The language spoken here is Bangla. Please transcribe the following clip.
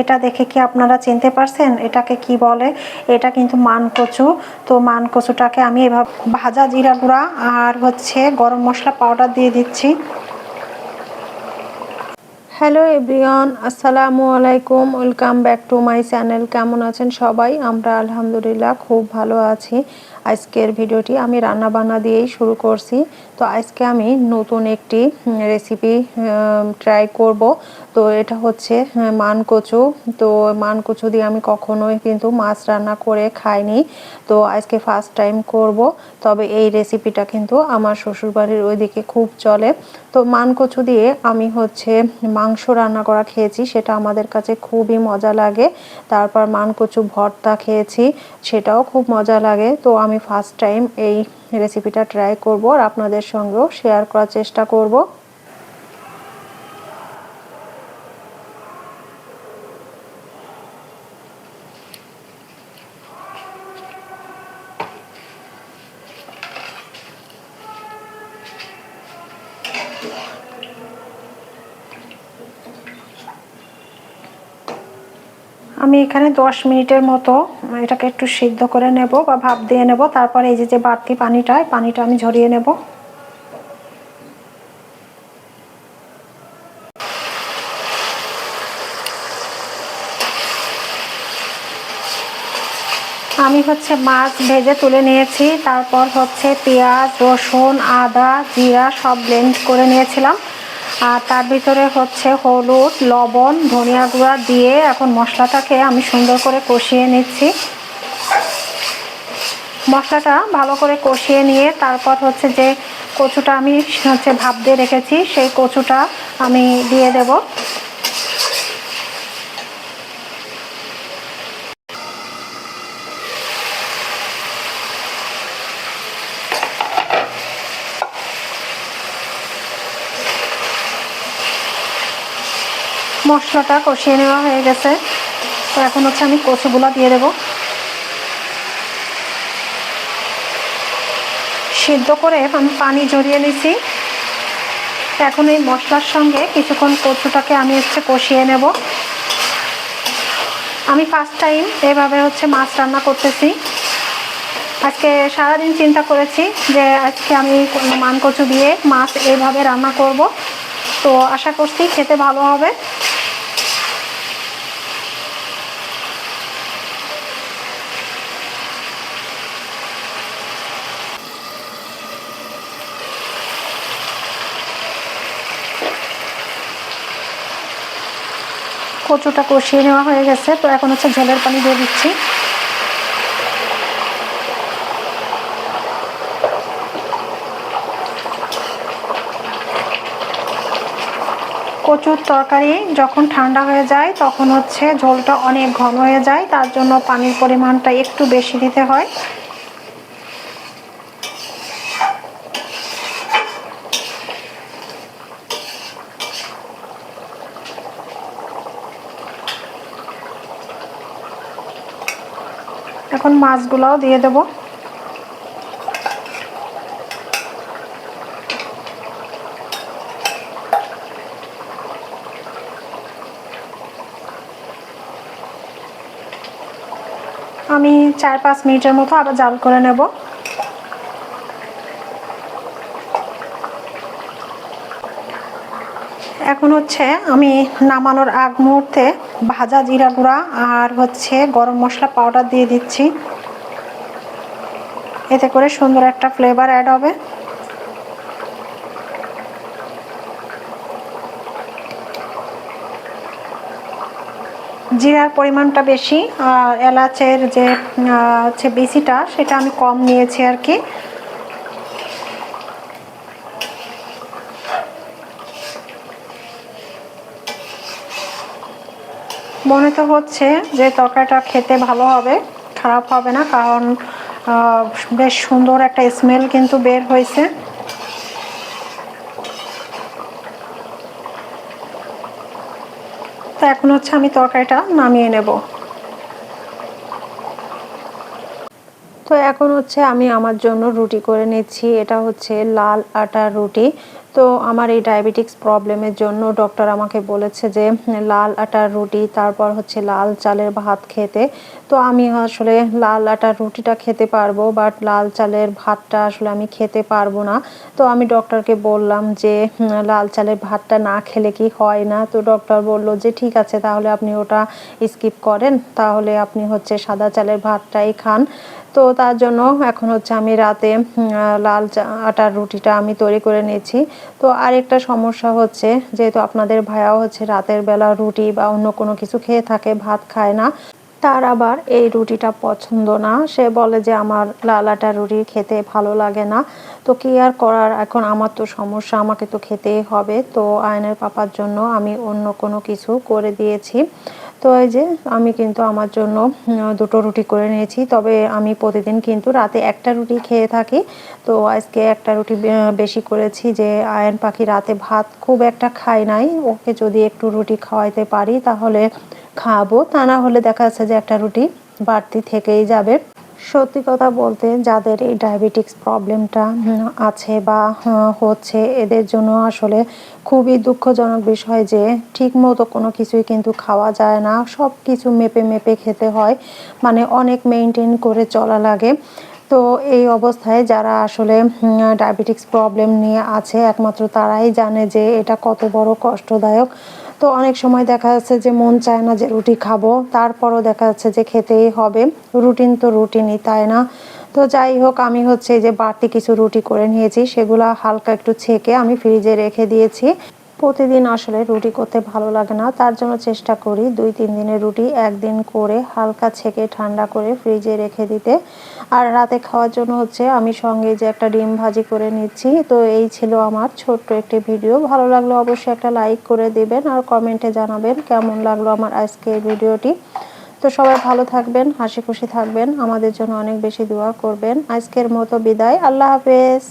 এটা দেখে কি আপনারা চিনতে পারছেন? এটাকে কি বলে? এটা কিন্তু মান কচু। তো মান কচুটাকে আমি এভাবে ভাজা জিরা গুঁড়া আর হচ্ছে গরম মশলা পাউডার দিয়ে দিচ্ছি। হ্যালো এভরিওয়ান আসসালামু আলাইকুম। Welcome back to my channel কেমন আছেন সবাই? আমরা আলহামদুলিল্লাহ খুব ভালো আছি। আজকের ভিডিওটি আমি রান্না বান্না দিয়েই শুরু করছি। তো আজকে আমি নতুন একটি রেসিপি ট্রাই করব। তো এটা হচ্ছে আহ, মান কচু তো মান কচু দিয়ে আমি কখনোই কিন্তু মাছ রান্না করে খাইনি। তো আজকে ফার্স্ট টাইম করব। তবে এই রেসিপিটা কিন্তু আমার শ্বশুরবাড়ির ওইদিকে খুব চলে। তো মান কচু দিয়ে আমি হচ্ছে মাংস রান্না করা খেয়েছি সেটা আমাদের কাছে খুবই মজা লাগে। তারপর মান কচু ভর্তা খেয়েছি সেটাও খুব মজা লাগে। তো আমি ফার্স্ট টাইম এই রেসিপিটা ট্রাই করব আর আপনাদের সঙ্গেও শেয়ার করার চেষ্টা করব। আমি এখানে দশ মিনিটের মতো এটাকে একটু সিদ্ধ করে নেব বা ভাপ দিয়ে নেব। তারপরে এই যে যে বাড়তি পানিটা পানিটা আমি ঝরিয়ে নেব। আমি হচ্ছে মাছ ভেজে তুলে নিয়েছি। তারপর হচ্ছে পেঁয়াজ, রসুন, আদা, জিরা সব ব্লেন্ড করে নিয়েছিলাম। আর তার ভিতরে হচ্ছে হলুদ, লবণ, ধনিয়া গুঁড়া দিয়ে এখন মশলাটাকে আমি সুন্দর করে কষিয়ে নিচ্ছি। মশলাটা ভালো করে কষিয়ে নিয়ে তারপর হচ্ছে যে কচুটা আমি হচ্ছে ভাপ দিয়ে রেখেছি, সেই কচুটা আমি দিয়ে দেব। মশলাটা কষিয়ে নেওয়া হয়ে গেছে। তো এখন হচ্ছে আমি কচুগুলো দিয়ে দেব। সিদ্ধ করে আমি পানি জড়িয়ে নিছি। এখন এই মশলার সঙ্গে কিছুক্ষণ কচুটাকে আমি হচ্ছে কষিয়ে নেব। আমি ফার্স্ট টাইম এভাবে হচ্ছে মাছ রান্না করতেছি। আজকে সারাদিন চিন্তা করেছি যে আজকে আমি মান কচু দিয়ে মাছ এইভাবে রান্না করব। তো আশা করছি খেতে ভালো হবে। কচুটা কষিয়ে নেওয়া হয়ে গেছে। তো এখন হচ্ছে ঝোলের পানি দিয়ে দিচ্ছি। কচুর তরকারি যখন ঠান্ডা হয়ে যায়, তখন হচ্ছে ঝোলটা অনেক ঘন হয়ে যায়। তার জন্য পানির পরিমাণটা একটু বেশি দিতে হয়। এখন মাছগুলাও দিয়ে দেব। আমি চার পাঁচ মিনিটের মতো আবার জাল করে নেব। এখন হচ্ছে আমি নামানোর আগ মুহূর্তে ভাজা জিরা গুঁড়া আর হচ্ছে গরম মশলা পাউডার দিয়ে দিচ্ছি। এতে করে সুন্দর একটা ফ্লেভার অ্যাড হবে। জিরার পরিমাণটা বেশি, আর এলাচের যে হচ্ছে বেশিটা, সেটা আমি কম নিয়েছি আর কি। মনে তো হচ্ছে যে তরকারিটা খেতে ভালো হবে, খারাপ হবে না, কারণ বেশ সুন্দর একটা স্মেল কিন্তু বের হয়েছে। তো এখন হচ্ছে আমি তরকারিটা নামিয়ে নেব। তো এখন হচ্ছে আমি আমার জন্য রুটি করে নিচ্ছি, এটা হচ্ছে লাল আটার রুটি। তো আমার এই ডায়াবেটিক্স প্রবলেমের জন্য ডক্টর আমাকে বলেছে যে, লাল আটার রুটি, তারপর হচ্ছে লাল চালের ভাত খেতে। তো আমি আসলে লাল আটার রুটিটা খেতে পারব বাট লাল চালের ভাতটা আসলে আমি খেতে পারব না। তো আমি ডক্টরকে বললাম যে লাল চালের ভাতটা না খেলে কি হয় না? তো ডক্টর বলল যে, ঠিক আছে, তাহলে আপনি ওটা স্কিপ করেন। তাহলে আপনি হচ্ছে সাদা চালের ভাতটাই খান। তো তার জন্য এখন হচ্ছে আমি রাতে লাল আটার রুটিটা আমি তৈরি করে নিয়েছি। তো আরেকটা সমস্যা হচ্ছে, যেহেতু আপনাদের ভাইয়াও হচ্ছে রাতের বেলা রুটি বা অন্য কোনো কিছু খেয়ে থাকে, ভাত খায় না, তার আবার এই রুটিটা পছন্দ না। সে বলে যে আমার লাল আটার রুটি খেতে ভালো লাগে না। তো কি আর করার? এখন আমার তো সমস্যা, আমাকে তো খেতেই হবে। তো আয়নের পাপার জন্য আমি অন্য কোনো কিছু করে দিয়েছি। তো এই যে আমি কিন্তু আমার জন্য দুটো রুটি করে নিয়েছি। তবে আমি প্রতিদিন কিন্তু রাতে একটা রুটি খেয়ে থাকি। তো আজকে একটা রুটি বেশি করেছি যে, আয়ন পাখি রাতে ভাত খুব একটা খায় নাই। ওকে যদি একটু রুটি খাওয়াইতে পারি তাহলে খাব। তা না হলে দেখা যাচ্ছে যে একটা রুটি বাড়তি থেকেই যাবে। সত্যি কথা বলতে যাদের এই ডায়াবেটিক্স প্রবলেমটা আছে বা হচ্ছে, এদের জন্য আসলে খুবই দুঃখজনক বিষয় যে ঠিক মতো কোনো কিছুই কিন্তু খাওয়া যায় না। সব কিছু মেপে মেপে খেতে হয় মানে অনেক মেনটেন করে চলা লাগে। তো এই অবস্থায় যারা আসলে ডায়াবেটিক্স প্রবলেম নিয়ে আছে, একমাত্র তারাই জানে যে এটা কত বড় কষ্টদায়ক। তো অনেক সময় দেখা যাচ্ছে যে মন চায় না যে রুটি খাব, তারপরও দেখা যাচ্ছে যে খেতেই হবে। রুটিন তো রুটিনই, তাই না? তো যাই হোক, আমি হচ্ছে যে বাড়তি কিছু রুটি করে নিয়েছি, সেগুলো হালকা একটু ছেঁকে আমি ফ্রিজে রেখে দিয়েছি। প্রতিদিন আসলে রুটি করতে ভালো লাগে না। তার জন্য চেষ্টা করি দুই, তিন দিনের রুটি একদিন করে হালকা ছেঁকে ঠান্ডা করে ফ্রিজে রেখে দিতে। আর রাতে খাওয়ার জন্য হচ্ছে আমি সঙ্গে যে একটা ডিম ভাজি করে নিচ্ছি, তো এই ছিল আমার ছোট্ট একটি ভিডিও। ভালো লাগলে অবশ্যই একটা লাইক করে দিবেন আর কমেন্টে জানাবেন কেমন লাগল আমার আজকের ভিডিওটি। তো সবাই ভালো থাকবেন, হাসি খুশি থাকবেন। আমাদের জন্য অনেক বেশি দোয়া করবেন। আজকের মতো বিদায়। আল্লাহ হাফেজ।